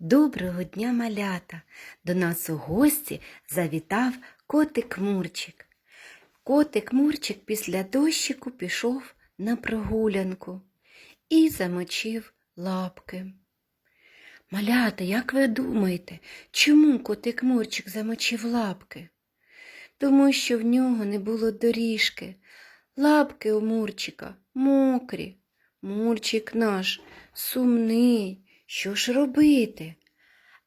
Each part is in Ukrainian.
Доброго дня, малята! До нас у гості завітав котик Мурчик. Котик Мурчик після дощику пішов на прогулянку і замочив лапки. Малята, як ви думаєте, чому котик Мурчик замочив лапки? Тому що в нього не було доріжки. Лапки у Мурчика мокрі. Мурчик наш сумний. Що ж робити?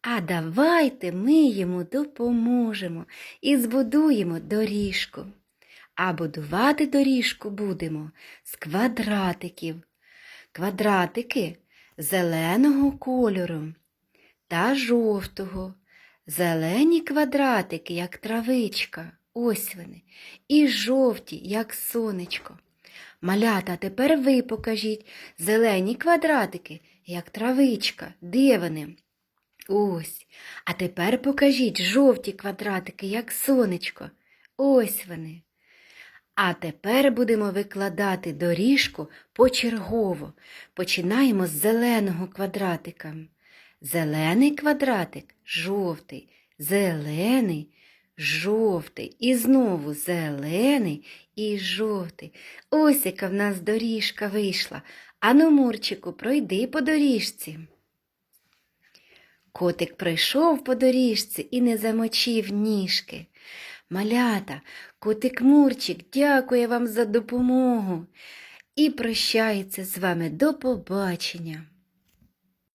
А давайте ми йому допоможемо і збудуємо доріжку. А будувати доріжку будемо з квадратиків. Квадратики зеленого кольору та жовтого. Зелені квадратики, як травичка, ось вони, і жовті, як сонечко. Малята, тепер ви покажіть зелені квадратики, як травичка. Де? Ось. А тепер покажіть жовті квадратики, як сонечко. Ось вони. А тепер будемо викладати доріжку почергово. Починаємо з зеленого квадратика. Зелений квадратик жовтий, зелений, жовтий. І знову зелений і жовтий. Ось яка в нас доріжка вийшла. Ану, Мурчику, пройди по доріжці. Котик пройшов по доріжці і не замочив ніжки. Малята, котик Мурчик дякує вам за допомогу і прощається з вами до побачення.